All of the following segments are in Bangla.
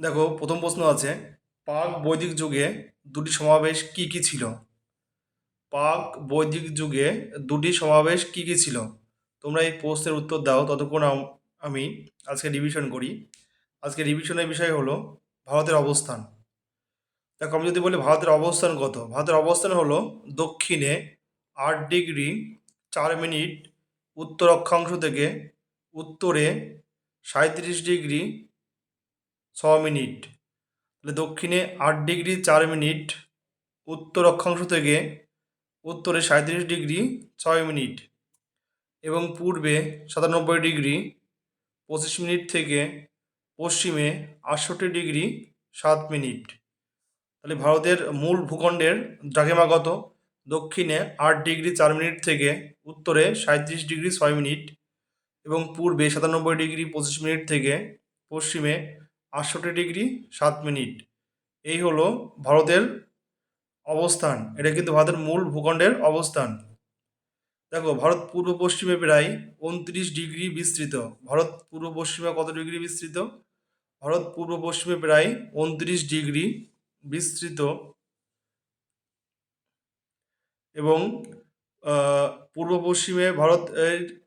দেখো, প্রথম প্রশ্ন আছে, পাক বৈদিক যুগে দুটি সমাবেশ কি কি ছিল? পাক বৈদিক যুগে দুটি সমাবেশ কি কি ছিল? তোমরা এই প্রশ্নের উত্তর দাও, ততক্ষণ আমি আজকে রিভিশন করি। আজকে রিভিশনের বিষয় হলো ভারতের অবস্থান। দেখো, আমি যদি বলি ভারতের অবস্থান কত? ভারতের অবস্থান হলো দক্ষিণে আট ডিগ্রি চার মিনিট, উত্তর অক্ষাংশ থেকে উত্তরে সাঁত্রিশ ডিগ্রি ছ মিনিট। তাহলে দক্ষিণে আট ডিগ্রি চার মিনিট, উত্তর অক্ষাংশ থেকে উত্তরে সাঁত্রিশ ডিগ্রি ছয় মিনিট এবং পূর্বে সাতানব্বই ডিগ্রি, পঁচিশ মিনিট থেকে পশ্চিমে আটষট্টি ডিগ্রি সাত মিনিট। তাহলে ভারতের মূল ভূখণ্ডের দ্রাঘিমা কত? দক্ষিণে আট ডিগ্রি চার মিনিট থেকে উত্তরে সাঁত্রিশ ডিগ্রি ছয় মিনিট এবং পূর্বে সাতানব্বই ডিগ্রি, পঁচিশ মিনিট থেকে পশ্চিমে আটষট্টি ডিগ্রি সাত মিনিট। এই হলো ভারতের অবস্থান। এটা কিন্তু ভারতের মূল ভূখণ্ডের অবস্থান। দেখো, ভারত পূর্ব পশ্চিমে প্রায় উনত্রিশ ডিগ্রি বিস্তৃত। ভারত পূর্ব পশ্চিমে কত ডিগ্রি বিস্তৃত? ভারত পূর্ব পশ্চিমে প্রায় উনত্রিশ ডিগ্রি বিস্তৃত। এবং পূর্ব পশ্চিমে ভারত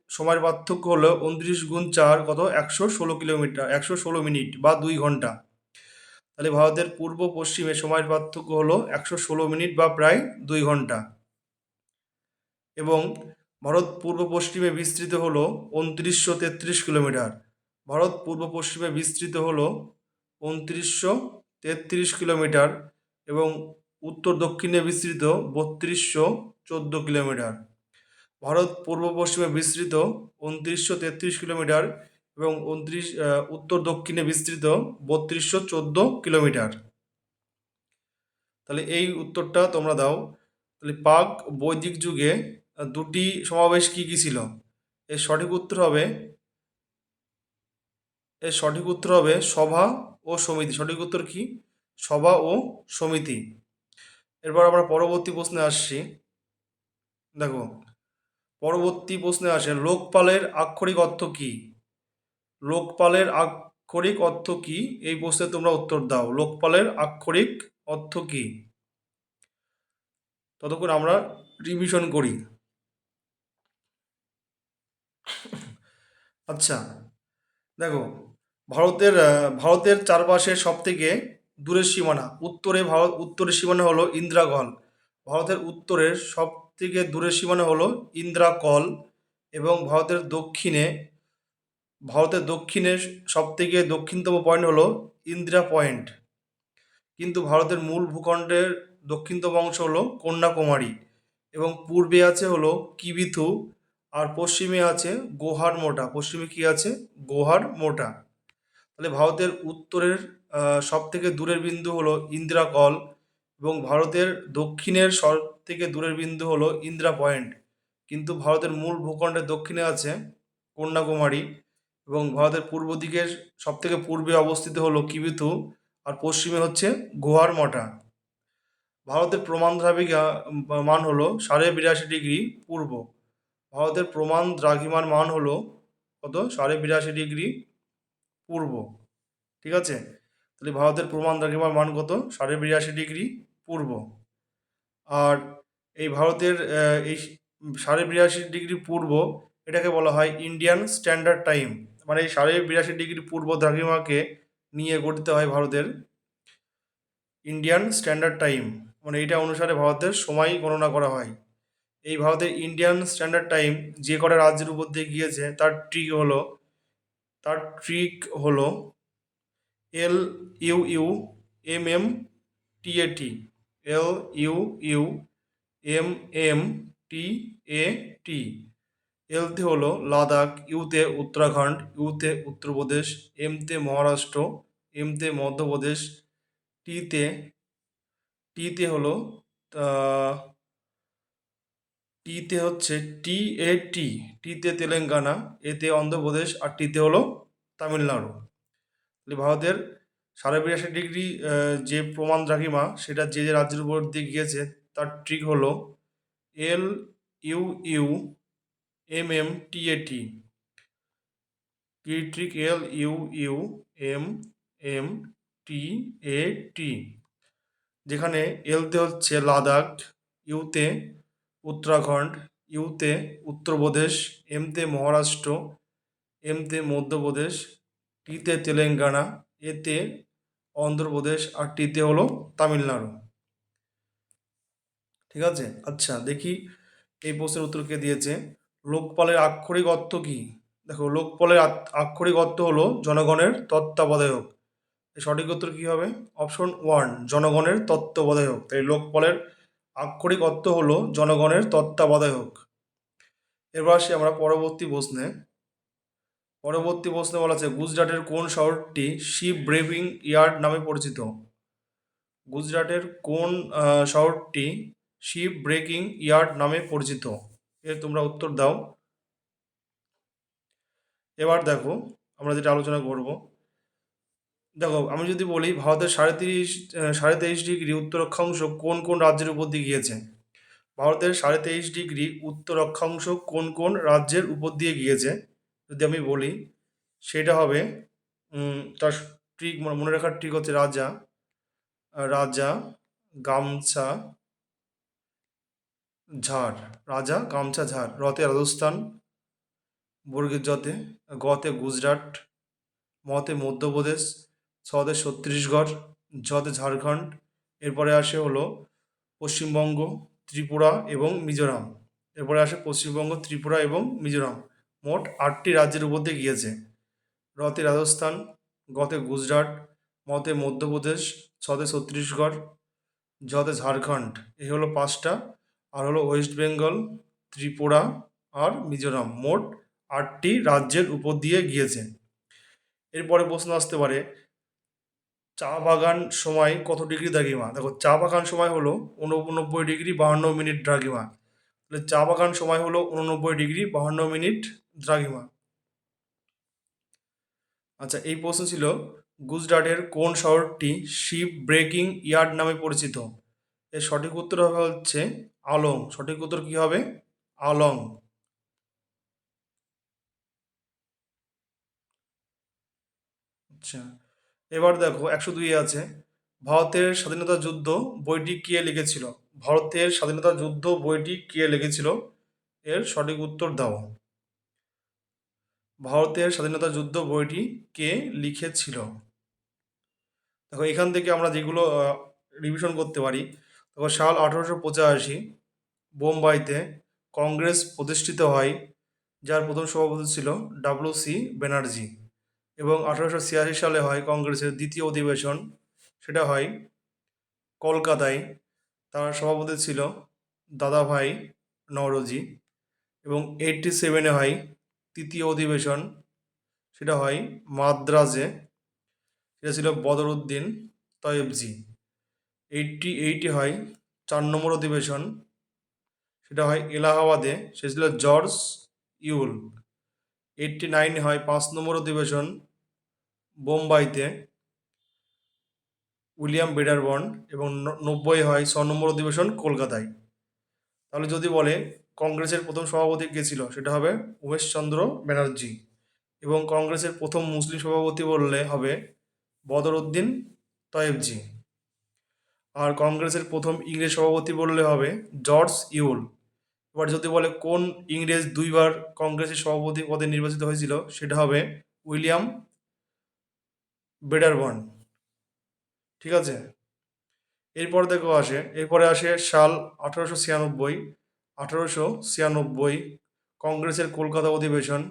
সময়ের পার্থক্য হলো উনত্রিশ গুণ চার কত? একশো ষোলো কিলোমিটার, একশো ষোলো মিনিট বা দুই ঘণ্টা। তাহলে ভারতের পূর্ব পশ্চিমে সময়ের পার্থক্য হলো একশো ষোলো মিনিট বা প্রায় দুই ঘণ্টা। এবং ভারত পূর্ব পশ্চিমে বিস্তৃত হলো উনত্রিশশো তেত্রিশ কিলোমিটার। ভারত পূর্ব পশ্চিমে বিস্তৃত হলো উনত্রিশশো তেত্রিশ কিলোমিটার এবং উত্তর দক্ষিণে বিস্তৃত বত্রিশশো চোদ্দ কিলোমিটার। ভারত পূর্ব পশ্চিমে বিস্তৃত, উনত্রিশশো তেত্রিশ কিলোমিটার এবং উনত্রিশ উত্তর দক্ষিণে বিস্তৃত, বত্রিশশো চোদ্দ কিলোমিটার। তাহলে এই উত্তরটা তোমরা দাও। তাহলে পাক বৈদিক যুগে দুটি সমাবেশ কি কি ছিল? এর সঠিক উত্তর হবে, এর সঠিক উত্তর হবে সভা ও সমিতি। সঠিক উত্তর কি? সভা ও সমিতি। এরপর আমরা পরবর্তী প্রশ্নে আসছি। দেখো পরবর্তী প্রশ্নে আসে লোকপালের আক্ষরিক অর্থ কি? লোকপালের আক্ষরিক অর্থ কি? এই প্রশ্নে তোমরা উত্তর দাও, লোকপালের আক্ষরিক অর্থ কি? ততক্ষণ আমরা রিভিশন করি। আচ্ছা দেখো, ভারতের ভারতের চারপাশে সব থেকে দূরের সীমানা, উত্তরে ভারত, উত্তরের সীমানা হলো ইন্দ্রাগল ভারতের উত্তরের সব থেকে দূরের সীমানা হলো ইন্দ্রাকল এবং ভারতের দক্ষিণে ভারতের দক্ষিণে সব থেকে দক্ষিণতম পয়েন্ট হলো ইন্দিরা পয়েন্ট। কিন্তু ভারতের মূল ভূখণ্ডের দক্ষিণতম অংশ হলো কন্যাকুমারী এবং পূর্বে আছে হলো কিবিথু আর পশ্চিমে আছে গোহার মোটা। পশ্চিমে কি আছে? গোহার মোটা। তাহলে ভারতের উত্তরের সব থেকে দূরের বিন্দু হলো ইন্দিরা কল এবং ভারতের দক্ষিণের সব থেকে দূরের বিন্দু হলো ইন্দ্রা পয়েন্ট। কিন্তু ভারতের মূল ভূখণ্ডের দক্ষিণে আছে কন্যাকুমারী এবং ভারতের পূর্ব দিকের সব থেকে পূর্বে অবস্থিত হলো কিবিথু আর পশ্চিমে হচ্ছে গোয়ার মঠা। ভারতের প্রমাণ দ্রাঘিমা মান হলো সাড়ে বিরাশি ডিগ্রি পূর্ব। ভারতের প্রমাণ দ্রাঘিমার মান হলো কত? সাড়ে বিরাশি ডিগ্রি পূর্ব। ঠিক আছে? তাহলে ভারতের প্রমাণ দ্রাঘিমার মান কত? সাড়ে বিরাশি ডিগ্রি পূর্ব। আর এই ভারতের এই সাড়ে বিরাশি ডিগ্রি পূর্ব, এটাকে বলা হয় ইন্ডিয়ান স্ট্যান্ডার্ড টাইম মানে এই সাড়ে বিরাশি ডিগ্রি পূর্ব দ্রাঘিমাকে নিয়ে গঠিত হয় ভারতের ইন্ডিয়ান স্ট্যান্ডার্ড টাইম মানে এটা অনুসারে ভারতের সময় গণনা করা হয়। এই ভারতের ইন্ডিয়ান স্ট্যান্ডার্ড টাইম যে কটা রাজ্যের উপর দিয়ে গিয়েছে, তার ট্রিক হলো, তার ট্রিক হলো L U U M M T A T L U U M M T A T এলতে হলো লাদাখ, ইউতে উত্তরাখণ্ড, ইউতে উত্তরপ্রদেশ, এমতে মহারাষ্ট্র, এমতে মধ্যপ্রদেশ, টিতে টিতে হলো টিতে হচ্ছে টি এ টি টিতে তেলেঙ্গানা, এতে অন্ধ্রপ্রদেশ আর টিতে হলো তামিলনাড়ু। ভারতের সাড়ে বিরাশি ডিগ্রি যে প্রমাণ দ্রাঘিমা, সেটা যে যে রাজ্যের উপর দিয়ে গিয়েছে তার ট্রিক হলো L U U M M T A T কি trick L U U M M T A T যেখানে এলতে হচ্ছে লাদাখ ইউতে উত্তরাখণ্ড ইউতে উত্তরপ্রদেশ এমতে মহারাষ্ট্র এমতে মধ্যপ্রদেশ টিতে তেলেঙ্গানা এতে অন্ধ্রপ্রদেশ আর টিতে হলো তামিলনাড়ু। ঠিক আছে? আচ্ছা দেখি এই প্রশ্নের উত্তর কে দিয়েছে। লোকপালের আক্ষরিক অর্থ কি? দেখো, লোকপালের আক্ষরিক অর্থ হলো জনগণের তত্ত্বাবধায়ক। সঠিক উত্তর কি হবে? অপশন ওয়ান, জনগণের তত্ত্বাবধায়ক। তাই লোকপালের আক্ষরিক অর্থ হলো জনগণের তত্ত্বাবধায়ক। এবার আসি আমরা পরবর্তী প্রশ্নে। পরবর্তী প্রশ্নে বলা আছে, গুজরাটের কোন শহরটি শিপ ব্রেভিং ইয়ার্ড নামে পরিচিত? গুজরাটের কোন শহরটি শিপ ব্রেকিং ইয়ার্ড নামে পরিচিত। এর তোমরা উত্তর দাও। এবার দেখো, আমরা যেটা আলোচনা করব। দেখো, আমি যদি বলি, ভারতের সাড়ে তিরিশ সাড়ে তেইশ ডিগ্রি উত্তর অক্ষাংশ কোন কোন রাজ্যের উপর দিয়ে গিয়েছে? ভারতের সাড়ে তেইশ ডিগ্রি উত্তর অক্ষাংশ কোন কোন রাজ্যের উপর দিয়ে গিয়েছে? যদি আমি বলি, সেটা হবে তার ট্রিক মনে রাখার ট্রিক হচ্ছে রাজা রাজা গামছা ঝাড়, রাজা গামছা ঝাড় রতে রাজস্থান বর্গের জতে গতে গুজরাট, মতে মধ্যপ্রদেশ, ছতে ছত্তিশগড় জতে ঝাড়খণ্ড, এরপরে আসে হলো পশ্চিমবঙ্গ, ত্রিপুরা এবং মিজোরাম। এরপরে আসে পশ্চিমবঙ্গ, ত্রিপুরা এবং মিজোরাম। মোট আটটি রাজ্যের উপর দিয়ে গিয়েছে। রতে রাজস্থান, গতে গুজরাট, মতে মধ্যপ্রদেশ, ছতে ছত্তিশগড়, যতে ঝাড়খণ্ড। এই হলো পাঁচটা আর হলো ওয়েস্ট বেঙ্গল, ত্রিপুরা আর মিজোরাম। মোট আটটি রাজ্যের উপর দিয়ে গিয়েছে। এরপরে প্রশ্ন আসতে পারে, চা বাগান সময় কত ডিগ্রি দ্রাঘিমা দেখো, চা বাগান সময় হলো উননব্বই ডিগ্রি বাহান্ন মিনিট দ্রাঘিমা তাহলে চা বাগান সময় হলো উননব্বই ডিগ্রি বাহান্ন মিনিট দ্রাঘিমা আচ্ছা এই প্রশ্ন ছিল, গুজরাটের কোন শহরটি শিপ ব্রেকিং ইয়ার্ড নামে পরিচিত? এর সঠিক উত্তর হবে হচ্ছে আলং সঠিক উত্তর কি হবে? আলং আচ্ছা এবার দেখো, একশো দুই আছে। ভারতের স্বাধীনতা যুদ্ধ বইটি কে লিখেছিল? ভারতের স্বাধীনতা যুদ্ধ বইটি কে লিখেছিল? এর সঠিক উত্তর দাও। ভারতের স্বাধীনতা যুদ্ধ বইটি কে লিখেছিল? দেখো, এখান থেকে আমরা যেগুলো রিভিশন করতে পারি দেখো সাল আঠারোশো পঁচাশি, বোম্বাইতে কংগ্রেস প্রতিষ্ঠিত হয়, যার প্রথম সভাপতি ছিল ডাব্লিউ সি ব্যানার্জি। এবং আঠারোশো ছিয়াশি সালে হয় কংগ্রেসের দ্বিতীয় অধিবেশন, সেটা হয় কলকাতায়। তার সভাপতি ছিল দাদাভাই নওরোজি। এবং এইটটি সেভেনে হয় তৃতীয় অধিবেশন, সেটা হয় মাদ্রাজে। সেটা ছিল বদরুদ্দিন তয়েবজি। এইটটি এইটে হয় চার নম্বর অধিবেশন। সেটা হয় এলাহাবাদে, সে ছিল জর্জ ইউল। এইটটি নাইনে হয় পাঁচ নম্বর অধিবেশন বোম্বাইতে, উইলিয়াম বেডারবন এবং নব্বই হয় ছ নম্বর অধিবেশন কলকাতায়। তাহলে যদি বলে কংগ্রেসের প্রথম সভাপতি কে ছিল, সেটা হবে উমেশচন্দ্র ব্যানার্জি। এবং কংগ্রেসের প্রথম মুসলিম সভাপতি বললে হবে বদরউদ্দিন তয়েবজি। আর কংগ্রেসের প্রথম ইংরেজ সভাপতি বললে হবে জর্জ ইউল। এবার যদি বলে কোন ইংরেজ দুইবার কংগ্রেসের সভাপতি পদে নির্বাচিত হয়েছিল, সেটা হবে উইলিয়াম বেডারবন ঠিক আছে? এরপর দেখো আসে, এরপরে আসে সাল আঠারোশো ছিয়ানব্বই। আঠারোশো ছিয়ানব্বই কংগ্রেসের কলকাতা অধিবেশন,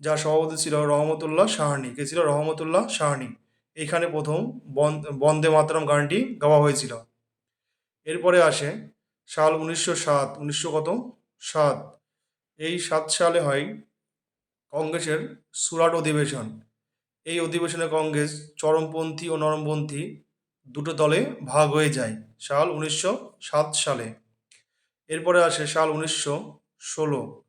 যার সভাপতি ছিল রহমতুল্লাহ সাহানি। কে ছিল? রহমতুল্লাহ সাহানি। এইখানে প্রথম বন- বন্দে মাতরম গানটি গাওয়া হয়েছিল। এরপরে আসে সাল উনিশশো সাত, উনিশশো কত? সাত। এই সাত সালে হয় কংগ্রেসের সুরাট অধিবেশন। এই অধিবেশনে কংগ্রেস চরমপন্থী ও নরমপন্থী দুটো দলে ভাগ হয়ে যায়, সাল উনিশশো সাত সালে। এরপরে আসে সাল উনিশশো ষোলো।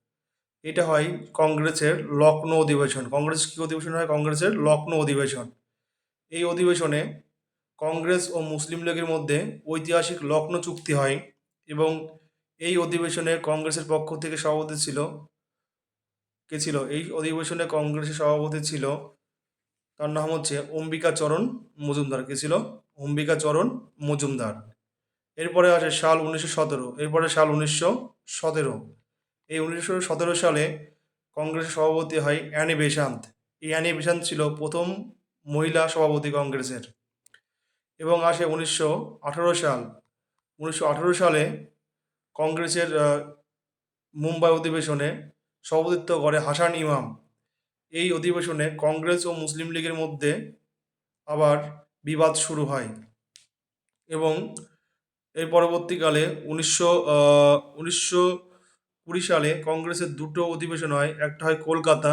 এটা হয় কংগ্রেসের লখনৌ অধিবেশন। কংগ্রেস কী অধিবেশন হয়? কংগ্রেসের লখনৌ অধিবেশন। এই অধিবেশনে কংগ্রেস ও মুসলিম লীগের মধ্যে ঐতিহাসিক লখনৌ চুক্তি হয় এবং এই অধিবেশনে কংগ্রেসের পক্ষ থেকে সভাপতি ছিল কে ছিল? এই অধিবেশনে কংগ্রেসের সভাপতি ছিল তার নাম হচ্ছে অম্বিকাচরণ মজুমদার। কে ছিল? অম্বিকাচরণ মজুমদার। এরপরে আসে সাল উনিশশো সতেরো, এরপরে সাল উনিশশো সতেরো। এই উনিশশো সতেরো সালে কংগ্রেসের সভাপতি হয় অ্যানি বেসান্ত এই অ্যানি বেসান্ত ছিল প্রথম মহিলা সভাপতি কংগ্রেসের। এবং আসে উনিশশো আঠারো সাল। উনিশশো আঠারো সালে কংগ্রেসের মুম্বাই অধিবেশনে সভাপতিত্ব করে হাসান ইমাম। এই অধিবেশনে কংগ্রেস ও মুসলিম লীগের মধ্যে আবার বিবাদ শুরু হয়। এবং এর পরবর্তীকালে উনিশশো উনিশশো কুড়ি সালে কংগ্রেসের দুটো অধিবেশন হয়। একটা হয় কলকাতা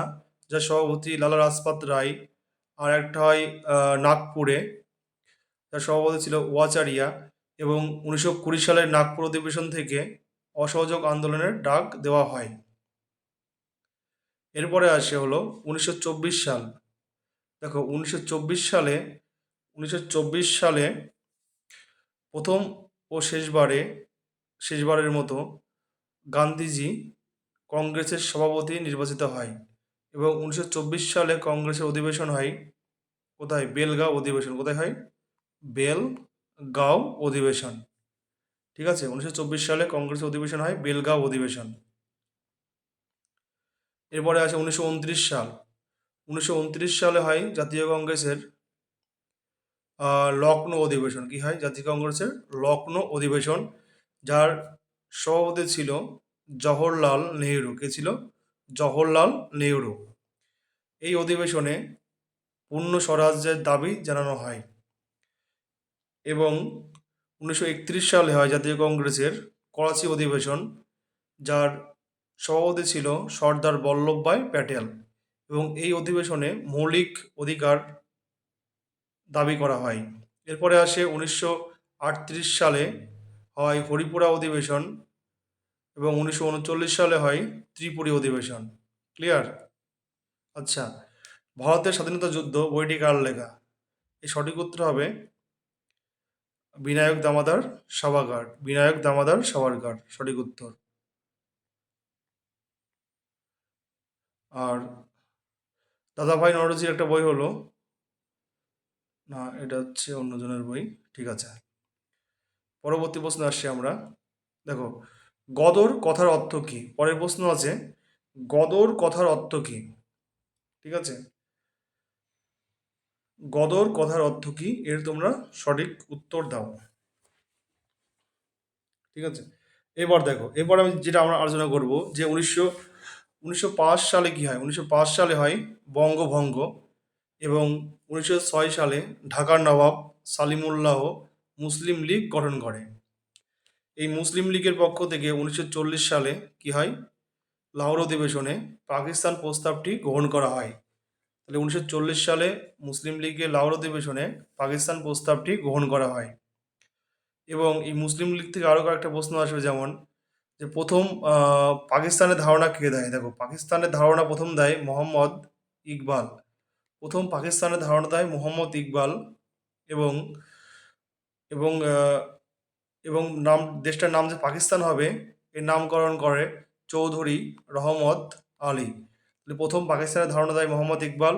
যার সভাপতি লালা রাজপাত রায় আর একটা হয় নাগপুরে। তার সভাপতি ছিল ওয়াচারিয়া এবং উনিশশো কুড়ি সালের নাগপুর অধিবেশন থেকে অসহযোগ আন্দোলনের ডাক দেওয়া হয়। এরপরে আসে হলো উনিশশো চব্বিশ সাল। দেখো, উনিশশো চব্বিশ সালে, উনিশশো চব্বিশ সালে প্রথম ও শেষবারে, শেষবারের মতো গান্ধীজি কংগ্রেসের সভাপতি নির্বাচিত হয়। এবং উনিশশো চব্বিশ সালে কংগ্রেসের অধিবেশন হয়। কোথায়? বেলগাঁও অধিবেশন। কোথায় হয়? বেলগাঁও অধিবেশন। ঠিক আছে? উনিশশো চব্বিশ সালে কংগ্রেসের অধিবেশন হয়, বেলগাঁও অধিবেশন। এরপরে আছে উনিশশো উনত্রিশ সাল। উনিশশো উনত্রিশ সালে হয় জাতীয় কংগ্রেসের লখনৌ অধিবেশন। কি হয়? জাতীয় কংগ্রেসের লখনৌ অধিবেশন, যার সভাপতি ছিল জওহরলাল নেহেরু। কে ছিল? জওহরলাল নেহরু। এই অধিবেশনে পূর্ণ স্বরাজ্যের দাবি জানানো হয় এবং উনিশশো একত্রিশ সালে হয় জাতীয় কংগ্রেসের করাচি অধিবেশন, যার সভাপতি ছিল সর্দার বল্লভভাই প্যাটেল এবং এই অধিবেশনে মৌলিক অধিকার দাবি করা হয়। এরপরে আসে উনিশশো আটত্রিশ সালে হয় হরিপুরা অধিবেশন এবং উনিশশো উনচল্লিশ সালে হয় ত্রিপুরী অধিবেশন। ক্লিয়ার আচ্ছা ভারতের স্বাধীনতা যুদ্ধ, বইটি কার লেখা? এই সঠিক উত্তর হবে বিনায়ক দামাদার সভাগার বিনায়ক দামাদার সভারকার, সঠিক উত্তর। আর দাদাভাই নরজির একটা বই হলো, না, এটা হচ্ছে অন্যজনের বই, ঠিক আছে। পরবর্তী প্রশ্ন আসছি আমরা। দেখো গদর কথার অর্থ কি? পরের প্রশ্ন আছে, গদর কথার অর্থ কি? ঠিক আছে? গদর কথার অর্থ কি? এর তোমরা সঠিক উত্তর দাও। ঠিক আছে? এবার দেখো এবার আমি যেটা আমরা আলোচনা করব যে উনিশশো উনিশশো সালে কি হয়? উনিশশো পাঁচ সালে হয় বঙ্গভঙ্গ এবং উনিশশো ছয় সালে ঢাকার নবাব সালিমুল্লাহ মুসলিম লীগ গঠন করে। এই মুসলিম লীগের পক্ষ থেকে উনিশশো চল্লিশ সালে কি হয়? লাহোর অধিবেশনে পাকিস্তান প্রস্তাবটি গ্রহণ করা হয়। তাহলে উনিশশো চল্লিশ সালে মুসলিম লীগের লাহোর অধিবেশনে পাকিস্তান প্রস্তাবটি গ্রহণ করা হয়। এবং এই মুসলিম লীগ থেকে আরও কয়েকটা প্রশ্ন আসবে যেমন যে প্রথম পাকিস্তানের ধারণা কে দেয়? দেখো, পাকিস্তানের ধারণা প্রথম দেয় মোহাম্মদ ইকবাল। প্রথম পাকিস্তানের ধারণা দেয় মোহাম্মদ ইকবাল এবং এবং এবং নাম, দেশটার নাম যে পাকিস্তান হবে, এর নামকরণ করে চৌধুরী রহমত আলী। তাহলে প্রথম পাকিস্তানের ধারণা দেয় মোহাম্মদ ইকবাল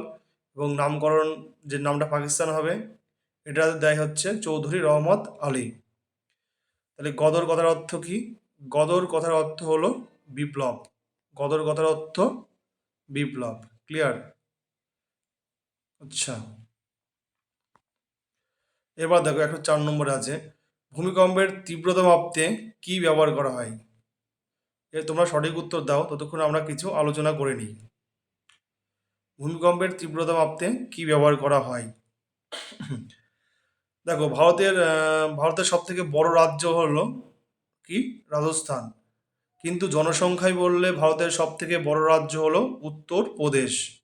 এবং নামকরণ যে নামটা পাকিস্তান হবে এটা দেয় হচ্ছে চৌধুরী রহমত আলী। তাহলে গদর কথার অর্থ কি? গদর কথার অর্থ হলো বিপ্লব। গদর কথার অর্থ বিপ্লব। ক্লিয়ার আচ্ছা। এবার দেখো একশো চার নম্বরে আছে। ভূমিকম্পের তীব্রতা মাপতে কি ব্যবহার করা হয়? এর তোমরা সঠিক উত্তর দাও, ততক্ষণ আমরা কিছু আলোচনা করে নিই। ভূমিকম্পের তীব্রতা মাপতে কি ব্যবহার করা হয়? দেখো, ভারতের ভারতের সব থেকে বড় রাজ্য হলো কি? রাজস্থান। কিন্তু জনসংখ্যায় বললে ভারতের সব থেকে বড় রাজ্য হলো উত্তর প্রদেশ।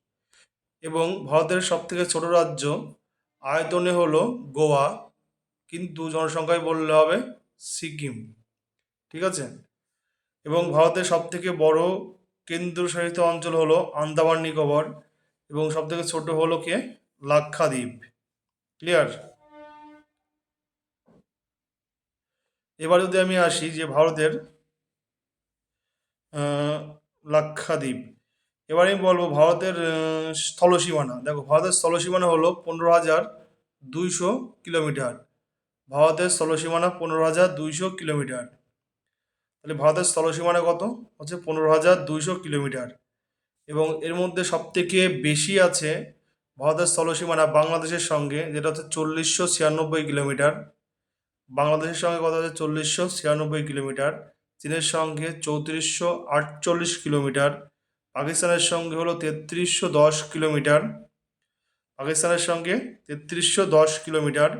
এবং ভারতের সব থেকে ছোট রাজ্য আয়তনে হলো গোয়া কিন্তু জনসংখ্যায় বললে হবে সিকিম। ঠিক আছে? এবং ভারতের সব থেকে বড় কেন্দ্রশাসিত অঞ্চল হলো আন্দামান নিকোবর এবং সব থেকে ছোট হলো কে? লাক্ষাদ্বীপ। ক্লিয়ার এবার যদি আমি আসি যে ভারতের লাক্ষাদ্বীপ, এবার আমি বলব ভারতের স্থলসীমানা। দেখো, ভারতের স্থলসীমানা হলো পনেরো হাজার দুইশো কিলোমিটার। ভারতের স্থলসীমানা পনেরো হাজার দুইশো কিলোমিটার। তাহলে ভারতের স্থলসীমানা কত? হচ্ছে পনেরো হাজার দুইশো কিলোমিটার। এবং এর মধ্যে সবথেকে বেশি আছে ভারতের স্থলসীমানা বাংলাদেশের সঙ্গে, যেটা হচ্ছে চল্লিশশো ছিয়ানব্বই কিলোমিটার। বাংলাদেশের সঙ্গে কত হচ্ছে চল্লিশশো ছিয়ানব্বই কিলোমিটার। চীনের সঙ্গে চৌত্রিশশো আটচল্লিশ কিলোমিটার। পাকিস্তানের সঙ্গে হলো তেত্রিশশো দশ কিলোমিটার। পাকিস্তানের সঙ্গে তেত্রিশশো দশ কিলোমিটার।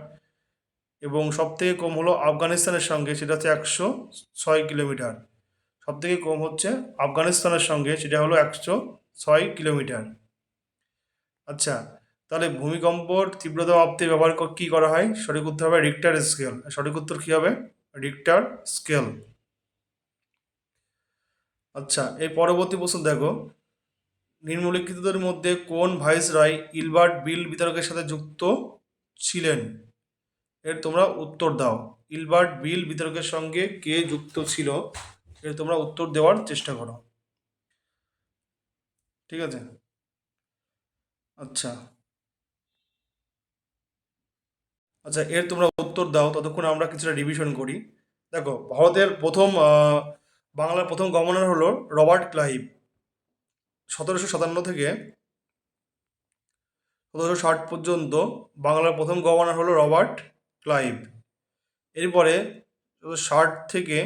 এবং সবথেকে কম হলো আফগানিস্তানের সঙ্গে, সেটা হচ্ছে একশো ছয় কিলোমিটার। সবথেকে কম হচ্ছে আফগানিস্তানের সঙ্গে, সেটা হলো একশো ছয় কিলোমিটার। আচ্ছা তাহলে ভূমিকম্পর তীব্রতা মাপতে ব্যবহার কী করা হয়? সঠিক উত্তর হবে রিক্টার স্কেল সঠিক উত্তর কী হবে? রিক্টার স্কেল আচ্ছা এই পরবর্তী প্রশ্ন দেখো। নিম্নলিখিতদের মধ্যে কোন ভাইসরয় ইলবার্ট বিল বিতর্কের সাথে যুক্ত ছিলেন? এর তোমরা উত্তর দাও। ইলবার্ট বিল বিতর্কের সঙ্গে কে যুক্ত ছিল, এর তোমরা উত্তর দেওয়ার চেষ্টা করো। ঠিক আছে? আচ্ছা। আচ্ছা এর তোমরা উত্তর দাও, ততক্ষণ আমরা কিছুটা রিভিশন করি। দেখো, ভারতের প্রথম বাংলার প্রথম গভর্নর হলো রবার্ট ক্লাইভ। সতেরোশো সাতান্ন থেকে সতেরোশো ষাট পর্যন্ত বাংলার প্রথম গভর্নর হলো রবার্ট ক্লাইভ। এরপরে ষাট থেকে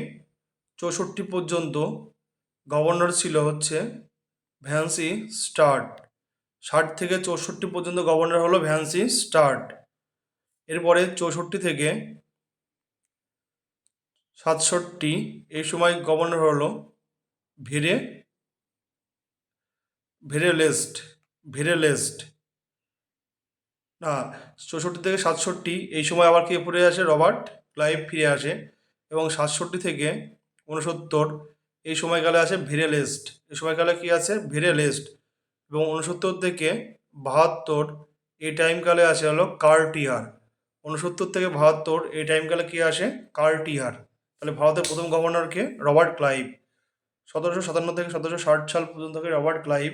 চৌষট্টি পর্যন্ত গভর্নর ছিল হচ্ছে ভ্যান্সি স্টার্ট। ষাট থেকে চৌষট্টি পর্যন্ত গভর্নর হলো ভ্যান্সি স্টার্ট। এরপরে চৌষট্টি থেকে সাতষট্টি, এই সময় গভর্নর হলো ভিরে ভিরেলেস্ট ভিরেলেস্ট। না, চৌষট্টি থেকে সাতষট্টি, এই সময় আবার কে ফিরে আসে রবার্ট ক্লাইভ ফিরে আসে। এবং সাতষট্টি থেকে উনসত্তর এই সময়কালে আসে ভিরেলেস্ট। এই সময়কালে কি আছে? ভিরেলেস্ট। এবং উনসত্তর থেকে বাহাত্তর, এই টাইমকালে আসে হলো কার্টিয়ার উনসত্তর থেকে বাহাত্তর, এই টাইমকালে কি আসে? কার্টিয়ার তাহলে ভারতের প্রথম গভর্নরকে রবার্ট ক্লাইভ। সতেরোশো সাতান্ন থেকে সতেরোশো ষাট সাল পর্যন্ত রবার্ট ক্লাইভ।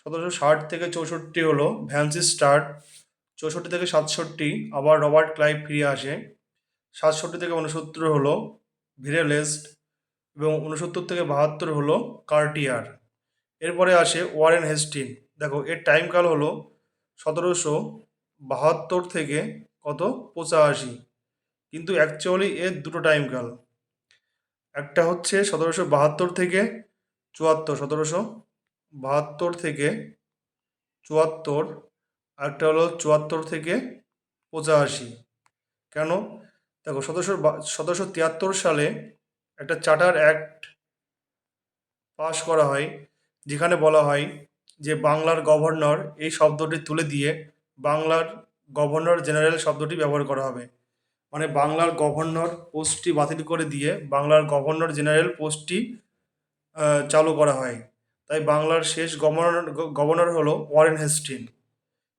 সতেরোশো ষাট থেকে চৌষট্টি হলো ভ্যান্সি স্টার্ট। চৌষট্টি থেকে সাতষট্টি, আবার রবার্ট ক্লাইভ ফিরে আসে। সাতষট্টি থেকে উনসত্তর হলো ভিরেলেস্ট এবং উনসত্তর থেকে বাহাত্তর হলো কার্টিয়ার। এরপরে আসে ওয়ারেন হেস্টিং দেখো, এর টাইমকাল হলো সতেরোশো বাহাত্তর থেকে কত? পঁচাশি। কিন্তু অ্যাকচুয়ালি এর দুটো টাইমকাল একটা হচ্ছে সতেরোশো বাহাত্তর থেকে চুয়াত্তর, সতেরোশো বাহাত্তর থেকে চুয়াত্তর আরেকটা হলো চুয়াত্তর থেকে পঁচাশি। কেন? দেখো, সতেরোশো সতেরোশো তিয়াত্তর সালে একটা চার্টার অ্যাক্ট পাশ করা হয়, যেখানে বলা হয় যে বাংলার গভর্নর এই শব্দটি তুলে দিয়ে বাংলার গভর্নর জেনারেল শব্দটি ব্যবহার করা হবে। মানে বাংলার গভর্নর পোস্টটি বাতিল করে দিয়ে বাংলার গভর্নর জেনারেল পোস্টটি চালু করা হয়। তাই বাংলার শেষ গভর্নর গভর্নর হলো ওয়ারেন হেস্টিন।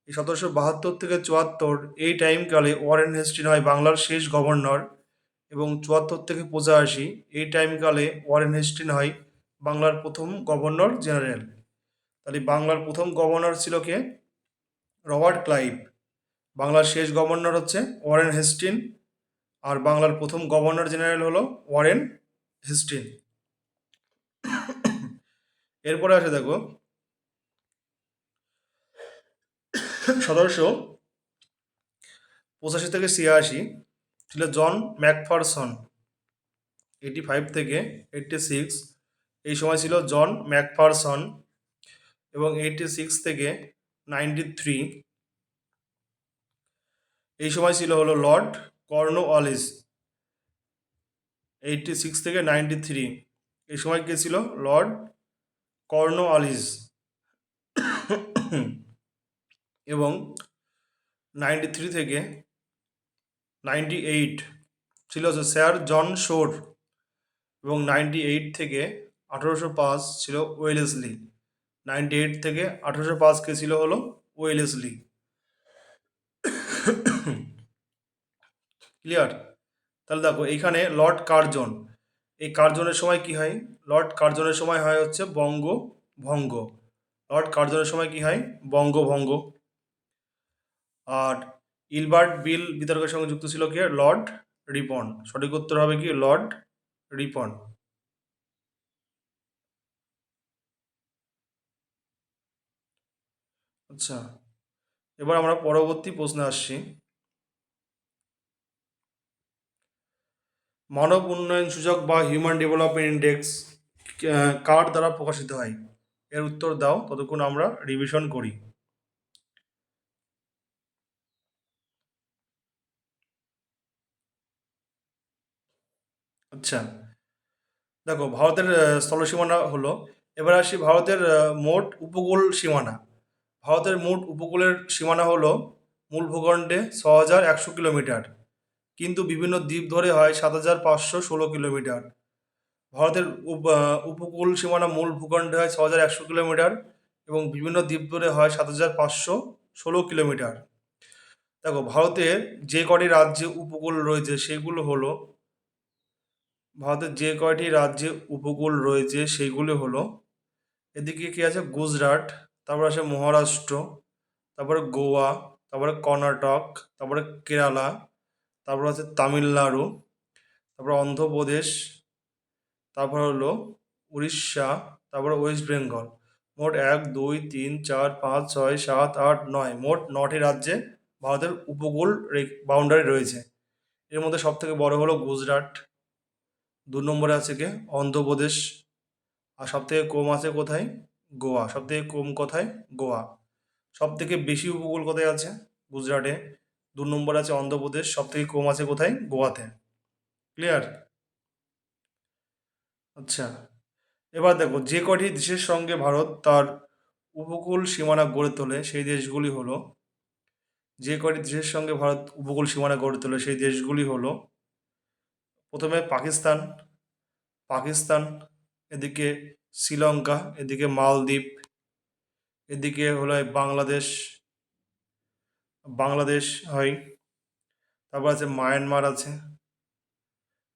সতেরোশো বাহাত্তর থেকে চুয়াত্তর এই টাইমকালে ওয়ারেন হেস্টিন হয় বাংলার শেষ গভর্নর এবং চুয়াত্তর থেকে পঁচাশি এই টাইমকালে ওয়ারেন হেস্টিন হয় বাংলার প্রথম গভর্নর জেনারেল। তাহলে বাংলার প্রথম গভর্নর ছিল কে? Robert Clive. বাংলার শেষ গভর্নর হচ্ছে ওয়ারেন হেস্টিন আর বাংলার প্রথম গভর্নর জেনারেল হলো ওয়ারেন হেস্টিন। এরপরে আসে দেখো সতেরোশো পঁচাশি থেকে ছিয়াশি, ছিল জন ম্যাকফারসন। এইটি ফাইভ থেকে এইটটি সিক্স এই সময় ছিল জন ম্যাকফারসন এবং এইটটি সিক্স থেকে নাইনটি থ্রি এই সময় ছিল হলো লর্ড কর্নওয়ালিস এইটটি সিক্স থেকে নাইনটি থ্রি এই সময় কে ছিল? Lord Cornwallis. এবং নাইনটি থ্রি থেকে নাইনটি এইট ছিল হচ্ছে স্যার জন শোর এবং নাইনটি এইট থেকে আঠেরোশো পাঁচ ছিল ওয়েলেসলি নাইনটি এইট থেকে আঠেরোশো পাঁচ কে ছিল হলো ওয়েলেসলি ক্লিয়ার তাহলে দেখো এইখানে লর্ড কার্জন। এই কার্জনের সময় কি হয়? লর্ড কার্জনের সময় হয় হচ্ছে বঙ্গ ভঙ্গ লর্ড কার্জনের সময় কি হয়? বঙ্গভঙ্গ। আর ইলবার্ট বিল বিতর্কের সঙ্গে যুক্ত ছিল কে? লর্ড রিপন। সঠিক উত্তর হবে কি? Lord Ripon. আচ্ছা এবার আমরা পরবর্তী প্রশ্নে আসছি। মানব উন্নয়ন সূচক বা হিউম্যান ডেভেলপমেন্ট ইন্ডেক্স কার দ্বারা প্রকাশিত হয়? এর উত্তর দাও, ততক্ষণ আমরা রিভিশন করি। আচ্ছা। দেখো ভারতের আহ, স্থলসীমানা হলো এবার আসি ভারতের মোট উপকূল সীমানা। ভারতের মোট উপকূলের সীমানা হলো মূল ভূখণ্ডে ছ হাজার একশো কিলোমিটার কিন্তু বিভিন্ন দ্বীপ ধরে হয় সাত হাজার পাঁচশো ষোলো কিলোমিটার। ভারতের উপ- উপকূল সীমানা মূল ভূখণ্ডে হয় ছ হাজার একশো কিলোমিটার এবং বিভিন্ন দ্বীপ ধরে হয় সাত হাজার পাঁচশো ষোলো কিলোমিটার। দেখো ভারতের যে কটি রাজ্যে উপকূল রয়েছে সেগুলো হলো ভারতের যে কয়টি রাজ্যে উপকূল রয়েছে সেইগুলো হলো, এদিকে কি আছে? গুজরাট, তারপর আছে মহারাষ্ট্র, তারপরে গোয়া, তারপরে কর্ণাটক, তারপরে কেরালা, তারপর আছে তামিলনাড়ু, তারপর অন্ধ্রপ্রদেশ, তারপর হলো উড়িষ্যা, তারপরে ওয়েস্ট বেঙ্গল। মোট এক, দুই, তিন, চার, পাঁচ, ছয়, সাত, আট, নয়, মোট নটি রাজ্যে ভারতের উপকূল বাউন্ডারি রয়েছে। এর মধ্যে সব থেকে বড় হলো গুজরাট। দু নম্বরে আছে কে? অন্ধ্রপ্রদেশ। আর সব থেকে কম আছে কোথায়? গোয়া। সব থেকে কম কোথায়? গোয়া। সব থেকে বেশি উপকূল কোথায় আছে? গুজরাটে। দু নম্বর আছে অন্ধ্রপ্রদেশ। সব থেকে কম আছে কোথায়? গোয়াতে। ক্লিয়ার? আচ্ছা। এবার দেখো, যে কটি দেশের সঙ্গে ভারত তার উপকূল সীমানা গড়ে তোলে সেই দেশগুলি হলো যে কটি দেশের সঙ্গে ভারত উপকূল সীমানা গড়ে তোলে সেই দেশগুলি হলো প্রথমে পাকিস্তান পাকিস্তান, এদিকে শ্রীলঙ্কা, এদিকে মালদ্বীপ, এদিকে হলো বাংলাদেশ বাংলাদেশ হয়, তারপর আছে মায়ানমার আছে,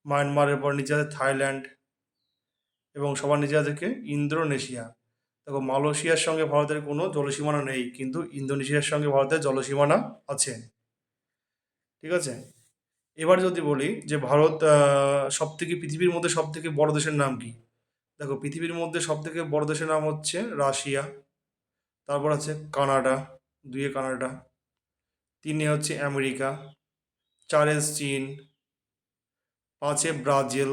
মায়ানমারের পর নিচে আছে থাইল্যান্ড এবং সবার নিচে আছে কে? ইন্দোনেশিয়া। দেখো, মালয়েশিয়ার সঙ্গে ভারতের কোনো জলসীমানা নেই, কিন্তু ইন্দোনেশিয়ার সঙ্গে ভারতের জলসীমানা আছে। ঠিক আছে? এবার যদি বলি যে ভারত সব থেকে পৃথিবীর মধ্যে সব থেকে বড় দেশের নাম কি? দেখো, পৃথিবীর মধ্যে সব থেকে বড় দেশের নাম হচ্ছে রাশিয়া, তারপর আছে কানাডা, দুইয়ে কানাডা, তিনে হচ্ছে আমেরিকা, চারে চীন, পাঁচে ব্রাজিল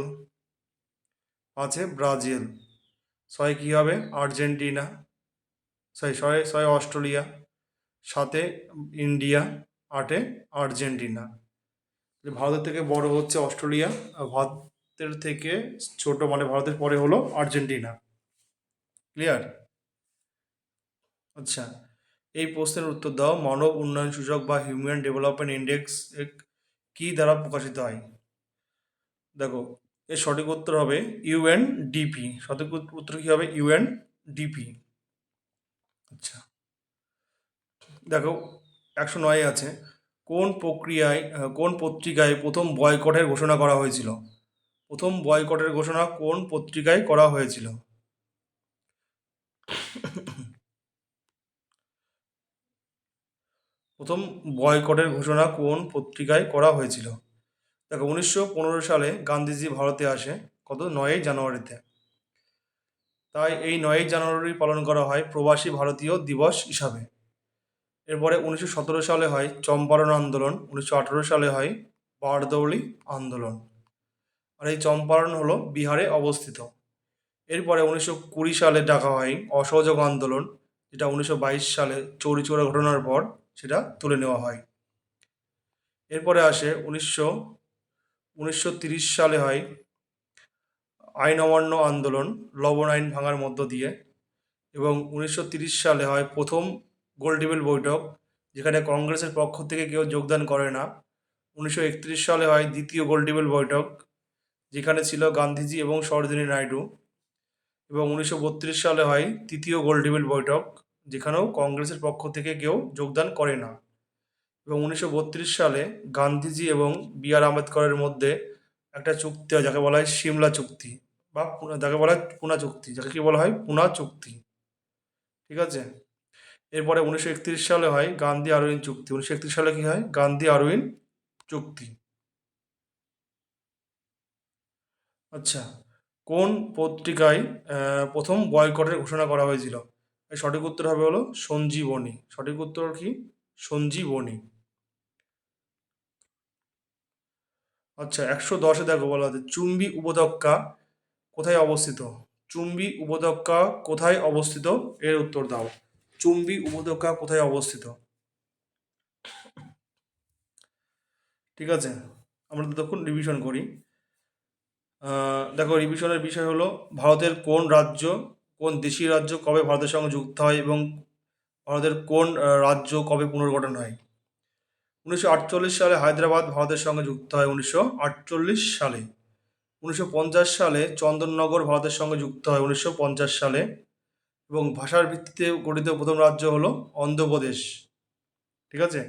পাঁচে ব্রাজিল, ছয় কী হবে? আর্জেন্টিনা সরি ছয় ছয় অস্ট্রেলিয়া, সাতে ইন্ডিয়া, আটে আর্জেন্টিনা। ভারতের থেকে বড় হচ্ছে অস্ট্রেলিয়া, আর ভারতের থেকে ছোট মানে ভারতের পরে হলো আর্জেন্টিনা। ক্লিয়ার আচ্ছা এই প্রশ্নের উত্তর দাও। মানব উন্নয়ন সূচক বা হিউম্যান ডেভেলপমেন্ট ইন্ডেক্স কি দ্বারা প্রকাশিত হয়? দেখো, এর সঠিক উত্তর হবে ইউএন ডিপি সঠিক উত্তর কী হবে? ইউএন ডিপি আচ্ছা দেখো, একশো নয় আছে। কোন প্রক্রিয়ায় কোন পত্রিকায় প্রথম বয়কটের ঘোষণা করা হয়েছিল? প্রথম বয়কটের ঘোষণা কোন পত্রিকায় করা হয়েছিল? প্রথম বয়কটের ঘোষণা কোন পত্রিকায় করা হয়েছিল? দেখো, উনিশশো পনেরো সালে গান্ধীজি ভারতে আসে, কত? নয়ই জানুয়ারিতে। তাই এই নয়ই জানুয়ারি পালন করা হয় প্রবাসী ভারতীয় দিবস হিসাবে। এরপরে উনিশশো সতেরো সালে হয় চম্পারণ আন্দোলন, উনিশশো আঠেরো সালে হয় বারদৌলি আন্দোলন। আর এই চম্পারণ হলো বিহারে অবস্থিত। এরপরে উনিশশো কুড়ি সালে ডাকা হয় অসহযোগ আন্দোলন, যেটা উনিশশো বাইশ সালে চৌরি চৌরা ঘটনার পর সেটা তুলে নেওয়া হয়। এরপরে আসে উনিশশো উনিশশো তিরিশ সালে হয় আইন অমান্য আন্দোলন, লবণ আইন ভাঙার মধ্য দিয়ে। এবং উনিশশো তিরিশ সালে হয় প্রথম গোলটেবিল বৈঠক, যেখানে কংগ্রেসের পক্ষ থেকে কেউ যোগদান করে না। উনিশশো একত্রিশ সালে হয় দ্বিতীয় গোলটেবিল বৈঠক, যেখানে ছিল গান্ধীজি এবং সরোজিনী নাইডু। এবং উনিশশো বত্রিশ সালে হয় তৃতীয় গোলটেবিল বৈঠক, যেখানেও কংগ্রেসের পক্ষ থেকে কেউ যোগদান করে না। এবং উনিশশো বত্রিশ সালে গান্ধীজি এবং বি আর আম্বেদকরের মধ্যে একটা চুক্তি হয়, যাকে বলা হয় সিমলা চুক্তি বা যাকে বলা হয় পুনা চুক্তি, যাকে কি বলা হয়? পুনা চুক্তি। ঠিক আছে? এরপরে উনিশশো একত্রিশ সালে হয় গান্ধী আরউইন চুক্তি। উনিশশো একত্রিশ সালে কি হয়? গান্ধী আরউইন চুক্তি। আচ্ছা কোন পত্রিকায় প্রথম বয়কটের ঘোষণা করা হয়েছিল? সঠিক উত্তর হবে হলো সঞ্জীবনী। সঠিক উত্তর কি? সঞ্জীবনী। আচ্ছা একশো দশে দেখো বলা আছে, চুম্বি উপত্যকা কোথায় অবস্থিত? চুম্বি উপত্যকা কোথায় অবস্থিত? এর উত্তর দাও। চুম্বি উপত্যকা কোথায় অবস্থিত? ঠিক আছে, আমরা ততক্ষণ রিভিশন করি। দেখো রিভিশনের বিষয় হলো ভারতের কোন রাজ্য, কোন দেশি রাজ্য কবে ভারতের সঙ্গে যুক্ত হয় এবং ভারতের কোন রাজ্য কবে পুনর্গঠন হয়? উনিশশো আটচল্লিশ সালে হায়দ্রাবাদ ভারতের সঙ্গে যুক্ত হয়, উনিশশো আটচল্লিশ সালে। উনিশশো পঞ্চাশ সালে চন্দননগর ভারতের সঙ্গে যুক্ত হয়, উনিশশো পঞ্চাশ সালে। এবং ভাষার ভিত্তিতে গঠিত প্রথম রাজ্য হলো অন্ধ্রপ্রদেশ। ঠিক আছে?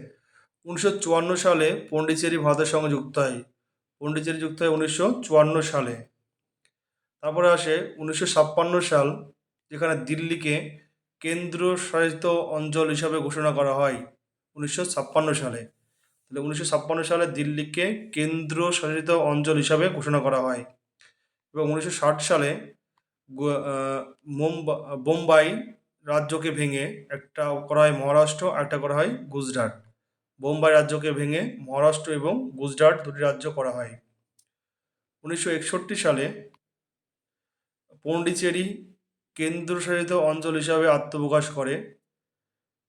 উনিশশো চুয়ান্ন সালে পন্ডিচেরি ভারতের সঙ্গে যুক্ত হয়। পন্ডিচেরি যুক্ত হয় উনিশশো চুয়ান্ন সালে। তারপরে আসে উনিশশো ছাপ্পান্ন সাল, যেখানে দিল্লিকে কেন্দ্র শাসিত অঞ্চল হিসাবে ঘোষণা করা হয় উনিশশো ছাপ্পান্ন সালে। তাহলে উনিশশো ছাপ্পান্ন সালে দিল্লিকে কেন্দ্র শাসিত অঞ্চল হিসাবে ঘোষণা করা হয়। এবং উনিশশো ষাট সালে বোম্বাই রাজ্যকে ভেঙে একটা করা হয় মহারাষ্ট্র, আর একটা করা হয় গুজরাট। বোম্বাই রাজ্যকে ভেঙে মহারাষ্ট্র এবং গুজরাট দুটি রাজ্য করা হয়। উনিশশো একষট্টি সালে পন্ডিচেরি কেন্দ্রশাসিত অঞ্চল হিসাবে আত্মপ্রকাশ করে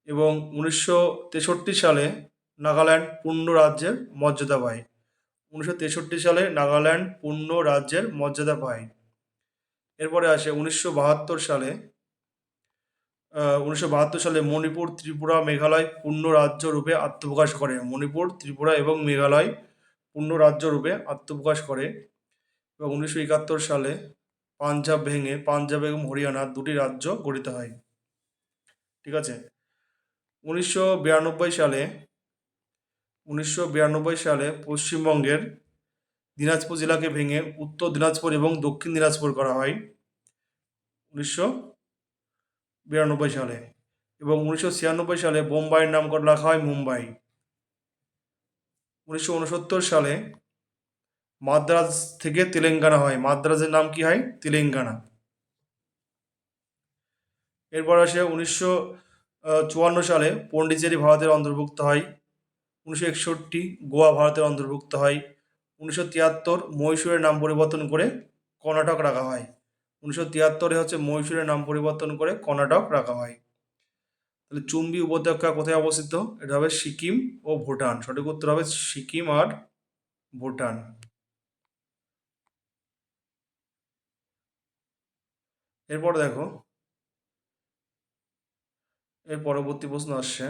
এবং উনিশশো তেষট্টি সালে নাগাল্যান্ড পূর্ণ রাজ্যের মর্যাদা পায়। উনিশশো তেষট্টি সালে নাগাল্যান্ড পূর্ণ রাজ্যের মর্যাদা পায়। এরপরে আসে উনিশশো বাহাত্তর সালে উনিশশো বাহাত্তর সালে মণিপুর, ত্রিপুরা, মেঘালয় পূর্ণ রাজ্য রূপে আত্মপ্রকাশ করে। মণিপুর, ত্রিপুরা এবং মেঘালয় পূর্ণ রাজ্য রূপে আত্মপ্রকাশ করে এবং উনিশশো একাত্তর সালে পাঞ্জাব ভেঙে পাঞ্জাব এবং হরিয়ানা দুটি রাজ্য গঠিত হয়। ঠিক আছে? উনিশশো বিরানব্বই সালে, উনিশশো বিরানব্বই সালে পশ্চিমবঙ্গের দিনাজপুর জেলাকে ভেঙে উত্তর দিনাজপুর এবং দক্ষিণ দিনাজপুর করা হয় উনিশশো বিরানব্বই সালে এবং উনিশশো ছিয়ানব্বই সালে বোম্বাইয়ের নামকরণ রাখা হয় মুম্বাই। উনিশশো উনসত্তর সালে মাদ্রাজ থেকে তেলেঙ্গানা হয়। মাদ্রাজের নাম কি হয়? তেলেঙ্গানা। এরপর আসে উনিশশো চুয়ান্ন সালে পন্ডিচেরি ভারতের অন্তর্ভুক্ত হয়। উনিশশো একষট্টি গোয়া ভারতের অন্তর্ভুক্ত হয়। উনিশশো তিয়াত্তর মহীশূরের নাম পরিবর্তন করে কর্ণাটক রাখা হয়। উনিশশো তিয়াত্তরে হচ্ছে মহীশূরের নাম পরিবর্তন করে কর্ণাটক রাখা হয়। তাহলে চুম্বি উপত্যকা কোথায় অবস্থিত? এটা হবে সিকিম ও ভুটান। সঠিক উত্তর হবে সিকিম আর ভুটান। এরপর দেখো, এর পরবর্তী প্রশ্ন আসছে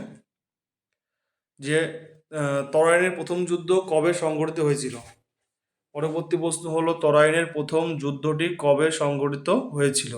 যে তরাইনের প্রথম যুদ্ধ কবে সংঘটিত হয়েছিল? পরবর্তী প্রশ্ন হলো তরাইনের প্রথম যুদ্ধটি কবে সংঘটিত হয়েছিল?